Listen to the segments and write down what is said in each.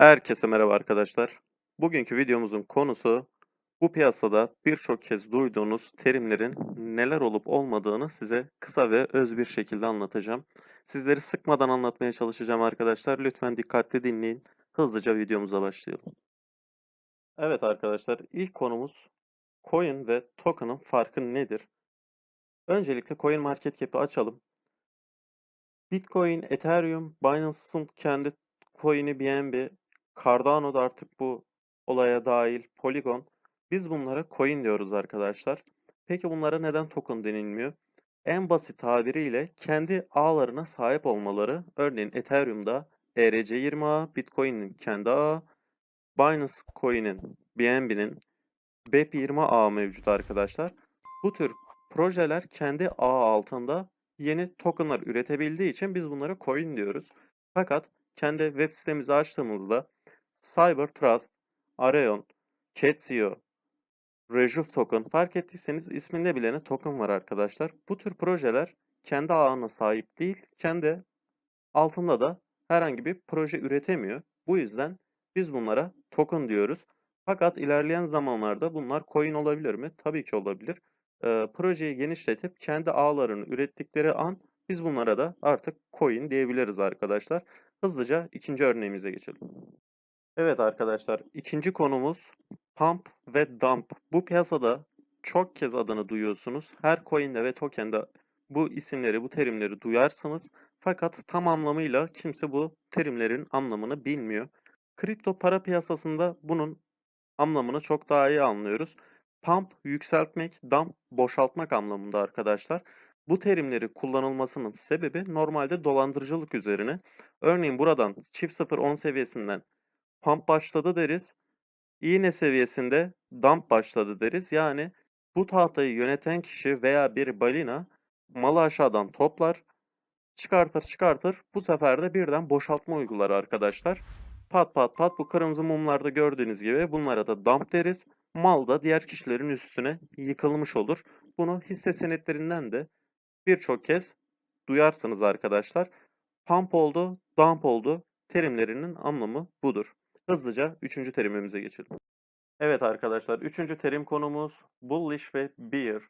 Herkese merhaba arkadaşlar. Bugünkü videomuzun konusu bu piyasada birçok kez duyduğunuz terimlerin neler olup olmadığını size kısa ve öz bir şekilde anlatacağım. Sizleri sıkmadan anlatmaya çalışacağım arkadaşlar. Lütfen dikkatli dinleyin. Hızlıca videomuza başlayalım. Evet arkadaşlar, ilk konumuz coin ve token'ın farkı nedir? Öncelikle Coin Market Cap'i açalım. Bitcoin, Ethereum, Binance'ın kendi coin'i BNB, Cardano da artık bu olaya dahil, Polygon. Biz bunlara coin diyoruz arkadaşlar. Peki bunlara neden token denilmiyor? En basit tabiriyle kendi ağlarına sahip olmaları. Örneğin Ethereum'da ERC20 ağ, Bitcoin'in kendi ağı, Binance Coin'in, BNB'nin BEP20 ağı mevcut arkadaşlar. Bu tür projeler kendi ağ altında yeni tokenlar üretebildiği için biz bunlara coin diyoruz. Fakat kendi web sitemizi açtığımızda Cybertrust, Areon, Ketio, Rejuve Token fark ettiyseniz isminde bile ne token var arkadaşlar. Bu tür projeler kendi ağına sahip değil, kendi altında da herhangi bir proje üretemiyor. Bu yüzden biz bunlara token diyoruz. Fakat ilerleyen zamanlarda bunlar coin olabilir mi? Tabii ki olabilir. Ee, projeyi genişletip kendi ağlarını ürettikleri an biz bunlara da artık coin diyebiliriz arkadaşlar. Hızlıca ikinci örneğimize geçelim. Evet arkadaşlar, ikinci konumuz pump ve dump. Bu piyasada çok kez adını duyuyorsunuz. Her coin'de ve token'de bu isimleri, bu terimleri duyarsınız. Fakat tam anlamıyla kimse bu terimlerin anlamını bilmiyor. Kripto para piyasasında bunun anlamını çok daha iyi anlıyoruz. Pump yükseltmek, dump boşaltmak anlamında arkadaşlar. Bu terimleri kullanılmasının sebebi normalde dolandırıcılık üzerine. Örneğin buradan çift 0-10 seviyesinden pump başladı deriz. İğne seviyesinde dump başladı deriz. Yani bu tahtayı yöneten kişi veya bir balina malı aşağıdan toplar, çıkartır çıkartır. Bu sefer de birden boşaltma uygular arkadaşlar. Pat pat pat bu kırmızı mumlarda gördüğünüz gibi bunlara da dump deriz. Mal da diğer kişilerin üstüne yıkılmış olur. Bunu hisse senetlerinden de birçok kez duyarsınız arkadaşlar. Pump oldu, dump oldu terimlerinin anlamı budur. Hızlıca üçüncü terimimize geçelim. Evet arkadaşlar, üçüncü terim konumuz bullish ve bear.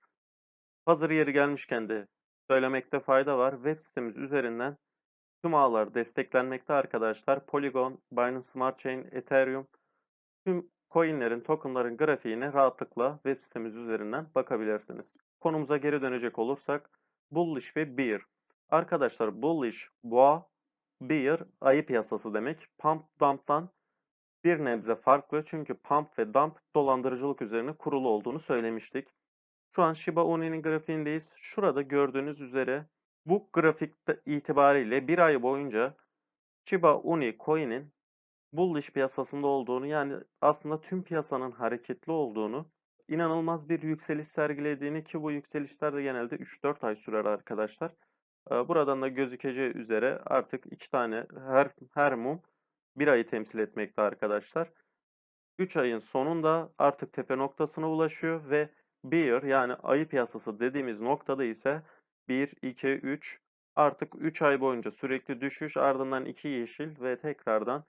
Hazır yeri gelmişken de söylemekte fayda var. Web sitemiz üzerinden tüm ağlar desteklenmekte arkadaşlar. Polygon, Binance Smart Chain, Ethereum tüm coinlerin, tokenların grafiğine rahatlıkla web sitemiz üzerinden bakabilirsiniz. Konumuza geri dönecek olursak bullish ve bear. Arkadaşlar bullish boğa, bear ayı piyasası demek. Pump dump'tan bir nebze farklı çünkü pump ve dump dolandırıcılık üzerine kurulu olduğunu söylemiştik. Şu an Shiba Inu'nun grafiğindeyiz. Şurada gördüğünüz üzere bu grafikte itibariyle bir ay boyunca Shiba Inu coin'in bullish piyasasında olduğunu yani aslında tüm piyasanın hareketli olduğunu inanılmaz bir yükseliş sergilediğini ki bu yükselişler de genelde 3-4 ay sürer arkadaşlar. Buradan da gözükeceği üzere artık iki tane her, her mum bir ayı temsil etmekte arkadaşlar. 3 ayın sonunda artık tepe noktasına ulaşıyor ve bear yani ayı piyasası dediğimiz noktada ise 1, 2, 3 artık 3 ay boyunca sürekli düşüş ardından 2 yeşil ve tekrardan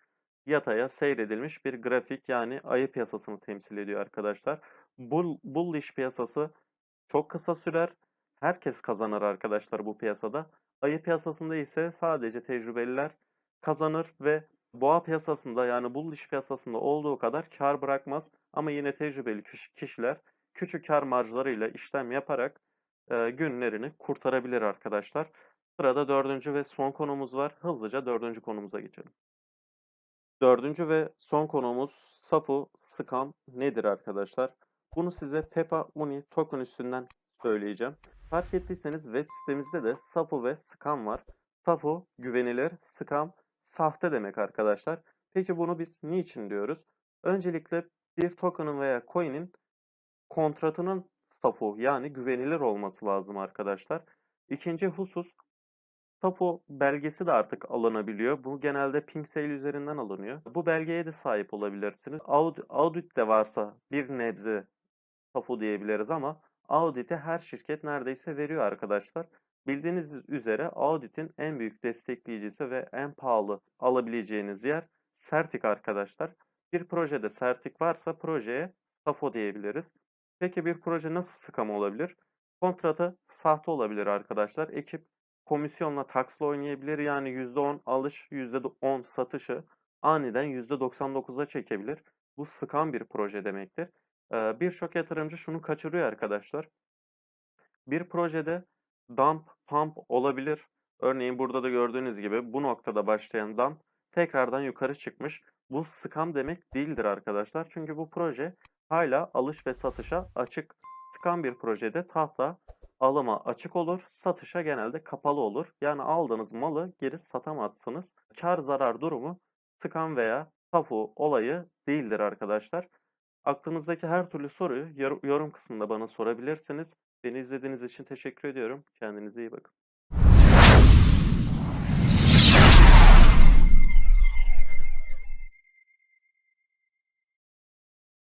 yataya seyredilmiş bir grafik yani ayı piyasasını temsil ediyor arkadaşlar. Bull, bullish piyasası çok kısa sürer. Herkes kazanır arkadaşlar bu piyasada. Ayı piyasasında ise sadece tecrübeliler kazanır ve boğa piyasasında yani bullish piyasasında olduğu kadar kar bırakmaz. Ama yine tecrübeli kişiler küçük kar marjlarıyla işlem yaparak e, günlerini kurtarabilir arkadaşlar. Sırada dördüncü ve son konumuz var. Hızlıca dördüncü konumuza geçelim. Dördüncü ve son konumuz Safu Scam nedir arkadaşlar? Bunu size Peppa Uni token üstünden söyleyeceğim. Fark ettiyseniz web sitemizde de Safu ve Scam var. Safu güvenilir, Scam sahte demek arkadaşlar. Peki bunu biz niçin diyoruz? Öncelikle bir token'ın veya coin'in kontratının Safu yani güvenilir olması lazım arkadaşlar. İkinci husus Safu belgesi de artık alınabiliyor. Bu genelde PingSale üzerinden alınıyor. Bu belgeye de sahip olabilirsiniz. Audit, audit de varsa bir nebze Safu diyebiliriz ama audit'i her şirket neredeyse veriyor arkadaşlar. Bildiğiniz üzere audit'in en büyük destekleyicisi ve en pahalı alabileceğiniz yer sertik arkadaşlar. Bir projede sertik varsa projeye SAFO diyebiliriz. Peki bir proje nasıl scam olabilir? Kontratı sahte olabilir arkadaşlar. Ekip komisyonla taksla oynayabilir. Yani %10 alış, %10 satışı aniden %99'a çekebilir. Bu scam bir proje demektir. Ee, Birçok yatırımcı şunu kaçırıyor arkadaşlar. Bir projede dump, pump olabilir. Örneğin burada da gördüğünüz gibi bu noktada başlayan dump tekrardan yukarı çıkmış. Bu scam demek değildir arkadaşlar. Çünkü bu proje hala alış ve satışa açık. Scam bir projede tahta alıma açık olur, satışa genelde kapalı olur. Yani aldığınız malı geri satamazsınız. Kar zarar durumu scam veya tapu olayı değildir arkadaşlar. Aklınızdaki her türlü soruyu yor- yorum kısmında bana sorabilirsiniz. Beni izlediğiniz için teşekkür ediyorum. Kendinize iyi bakın.